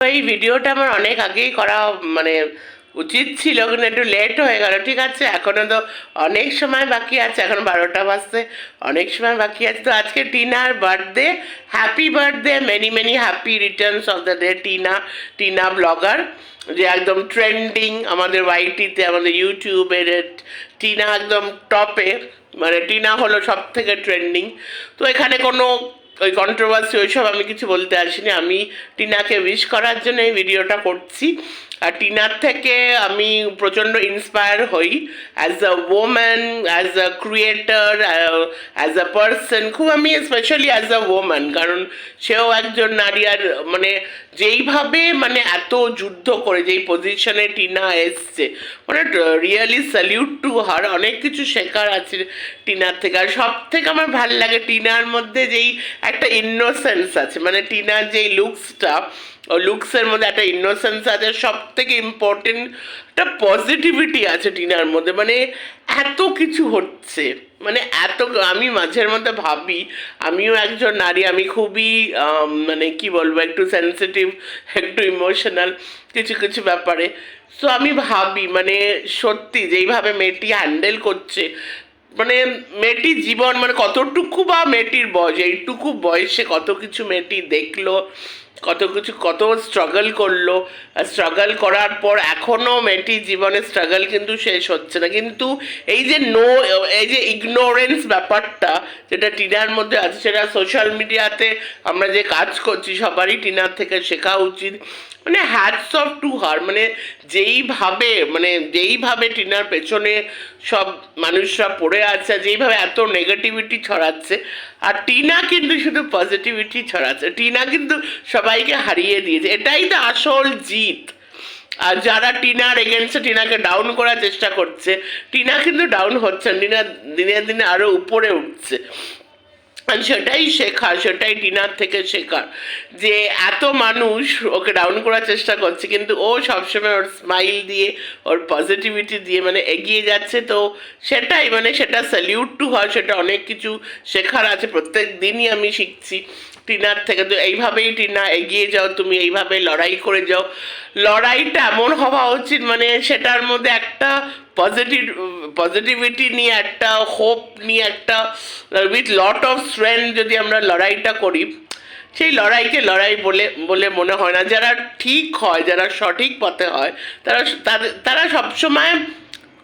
এই ভিডিওটা আমার অনেক আগেই করা মানে উচিত ছিল, কিন্তু একটু লেট হয়ে গেল। ঠিক আছে এখনও তো অনেক সময় বাকি আছে, এখন বারোটা বাজতে অনেক সময় বাকি আছে। তো আজকে টিনার birthday happy birthday many many happy returns of the day Tina Tina blogger যে একদম ট্রেন্ডিং আমাদের ওয়াইটিতে আমাদের ইউটিউবের টিনা একদম টপে মানে টিনা হলো সব থেকে ট্রেন্ডিং তো এখানে কোনো ওই কন্ট্রোভার্সি ওইসব আমি কিছু বলতে আসিনি। আমি টিনাকে উইশ করার জন্য এই ভিডিওটা করছি। টিনার থেকে আমি প্রচণ্ড ইন্সপায়ার হই as a woman as a creator as a person খুব আমি স্পেশালি অ্যাজ আ ওম্যান কারণ সেও একজন নারী আর মানে যেইভাবে মানে এত যুদ্ধ করে, যেই পজিশনে টিনা এসছে মানে রিয়েলি স্যালিউট টু হার অনেক কিছু শেখার আছে টিনার থেকে, আর সব থেকে আমার ভালো লাগে টিনার মধ্যে যেই একটা ইনোসেন্স আছে মানে টিনার যেই লুকসটা লুকসের মধ্যে একটা ইনোসেন্স আছে সব থেকে ইম্পর্টেন্ট একটা পজিটিভিটি আছে টিনার মধ্যে। মানে এত কিছু হচ্ছে মানে এত আমি মাঝের মধ্যে ভাবি, আমিও একজন নারী, আমি খুবই মানে কি বলব, একটু সেন্সিটিভ একটু ইমোশনাল কিছু কিছু ব্যাপারে। সো আমি ভাবি মানে সত্যি যেইভাবে মেয়েটি হ্যান্ডেল করছে মানে মেয়েটির জীবন মানে কতটুকু বা মেয়েটির বয়স, এইটুকু বয়সে কত কিছু মেয়েটি দেখল কত কিছু, কত স্ট্রাগল করল। স্ট্রাগল করার পর এখনও মেয়েটির জীবনে স্ট্রাগল কিন্তু শেষ হচ্ছে না। কিন্তু এই যে নো এই যে ইগনোরেন্স ব্যাপারটা, যেটা টিনার মধ্যে আছে, সেটা সোশ্যাল মিডিয়াতে আমরা যে কাজ করছি, সবারই টিনার থেকে শেখা উচিত। মানে হ্যাটস অফ টু হার মানে যেইভাবে মানে যেইভাবে টিনার পেছনে সব মানুষরা পড়ে আছে যেইভাবে এত নেগেটিভিটি ছড়াচ্ছে। আর টিনা কিন্তু শুধু পজিটিভিটি ছড়াচ্ছে। টিনা কিন্তু সবাইকে হারিয়ে দিয়েছে। এটাই তো আসল জিত। আর যারা টিনার এগেনস্টে টিনাকে ডাউন করার চেষ্টা করছে, টিনা কিন্তু ডাউন হচ্ছে না, টিনা দিনে দিনে আরও উপরে উঠছে। সেটাই শেখা সেটাই টিনার থেকে শেখা যে এত মানুষ ওকে ডাউন করার চেষ্টা করছে, কিন্তু ও সবসময় ওর স্মাইল দিয়ে, ওর পজিটিভিটি দিয়ে মানে এগিয়ে যাচ্ছে। তো সেটাই মানে সেটা স্যালিউট টু হয় সেটা অনেক কিছু শেখার আছে। প্রত্যেক দিনই আমি শিখছি টিনার থেকে। তো এইভাবেই টিনা এগিয়ে যাও, তুমি এইভাবে লড়াই করে যাও। লড়াইটা এমন হওয়া উচিত মানে সেটার মধ্যে একটা পজিটিভ পজিটিভিটি নিয়ে একটা হোপ নিয়ে একটা উইথ লট অফ স্ট্রেংথ যদি আমরা লড়াইটা করি, সেই লড়াইকে লড়াই বলে বলে মনে হয় না। যারা ঠিক হয়, যারা সঠিক পথে হয়, তারা তারা সবসময়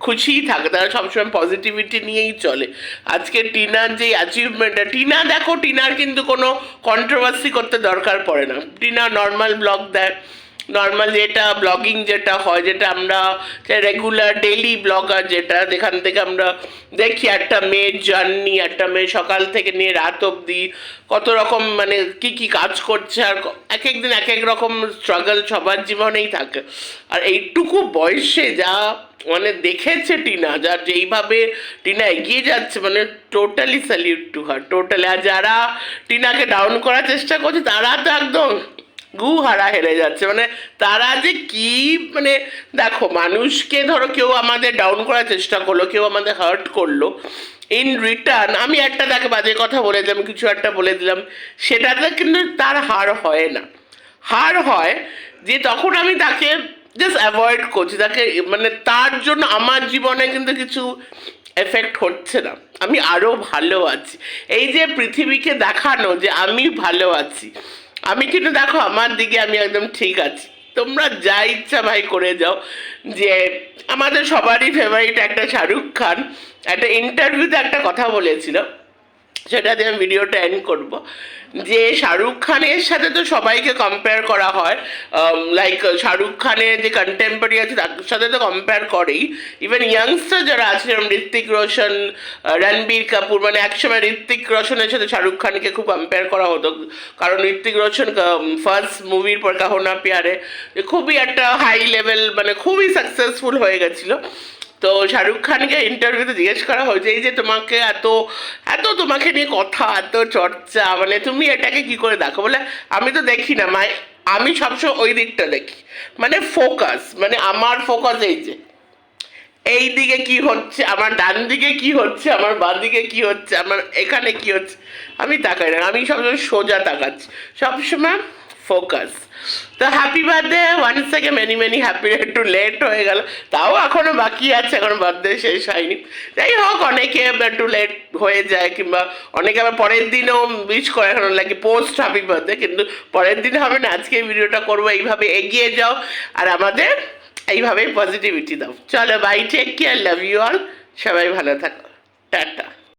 খুশিই থাকে, তারা সবসময় পজিটিভিটি নিয়েই চলে। আজকে টিনার যে অ্যাচিভমেন্টটা টিনা দেখো, টিনার কিন্তু কোনো কন্ট্রোভার্সি করতে দরকার পড়ে না। টিনা নর্মাল ব্লগ দেয় নর্মাল যেটা ব্লগিং যেটা হয়, যেটা আমরা রেগুলার ডেলি ব্লগার যেটা, যেখান থেকে আমরা দেখি একটা মেয়ের জার্নি একটা মেয়ে সকাল থেকে নিয়ে রাত অবধি কত রকম মানে কি কি কাজ করছে আর এক এক দিন এক এক রকম স্ট্রাগল সবার জীবনেই থাকে। আর এইটুকু বয়সে যা মানে দেখেছে টিনা যার যেইভাবে টিনা এগিয়ে যাচ্ছে মানে totally salute to her totally আর যারা টিনাকে ডাউন করার চেষ্টা করছে, তারা তো একদম গু হারা হেরে যাচ্ছে। মানে তারা যে কি মানে দেখো, মানুষকে ধরো কেউ আমাদের ডাউন করার চেষ্টা করল, কেউ আমাদের হার্ট করল। ইন রিটার্ন আমি একটা তাকে বাজে কথা বলে দিলাম, কিছু একটা বলে দিলাম। সেটাতে কিন্তু তার হার হয় না। হার হয় যে তখন আমি তাকে জাস্ট অ্যাভয়েড করছি। তাকে মানে তার জন্য আমার জীবনে কিন্তু কিছু এফেক্ট হচ্ছে না। আমি আরও ভালো আছি। এই যে পৃথিবীকে দেখানো যে আমি ভালো আছি। আমি কিন্তু দেখো, আমার দিকে আমি একদম ঠিক আছি। তোমরা যা ইচ্ছা ভাই করে যাও, যে আমাদের সবারই ফেভারিট একটা শাহরুখ খান। একটা ইন্টারভিউতে একটা কথা বলেছিল। সেটা দিয়ে আমি ভিডিওটা এন্ড করব। যে শাহরুখ খানের সাথে তো সবাইকে কম্পেয়ার করা হয় লাইক শাহরুখ খানের যে কন্টেম্পোরারি আছে, তার সাথে তো কম্পেয়ার করেই। ইভেন ইয়াংস্টার যারা আছে, যেরকম ঋত্বিক রোশন রণবীর কাপুর মানে একসময় ঋত্বিক রোশনের সাথে শাহরুখ খানকে খুব কম্পেয়ার করা হতো। কারণ ঋত্বিক রোশন ফার্স্ট মুভির পর কাহো না প্যারে খুবই একটা হাই লেভেল মানে খুবই সাকসেসফুল হয়ে গেছিল। তো শাহরুখ খানকে ইন্টারভিউতে জিজ্ঞেস করা হয়েছে, এই যে তোমাকে এত এত তোমাকে নিয়ে কথা, এত চর্চা মানে তুমি এটাকে কি করে দেখো? বলে, আমি তো দেখি না, মাই, আমি সবসময় ওই দিকটা দেখি। মানে ফোকাস মানে আমার ফোকাস এই যে, এই দিকে কি হচ্ছে, আমার ডান দিকে কি হচ্ছে, আমার বাঁ দিকে কি হচ্ছে, আমার এখানে কি হচ্ছে, আমি তাকাই না, আমি সবসময় সোজা তাকাচ্ছি। সবসময় ফোকাস তো হ্যাপি বার্থডে ওয়ান্স থেকে মেনি মেনি হ্যাপি একটু লেট হয়ে গেল। তাও এখনও বাকি আছে, এখন বার্থডে শেষ হয়নি। যাই হোক, অনেকে একটু লেট হয়ে যায়, কিংবা অনেকে আবার পরের দিনও উইশ করে, এখন লাগে পোস্ট হ্যাপি বার্থডে কিন্তু পরের দিন হবে না, আজকে ভিডিওটা করব, এইভাবে এগিয়ে যাও। আর আমাদের এইভাবেই পজিটিভিটি দাও। চলো bye take care love you all সবাই ভালো থাকো, টাটা।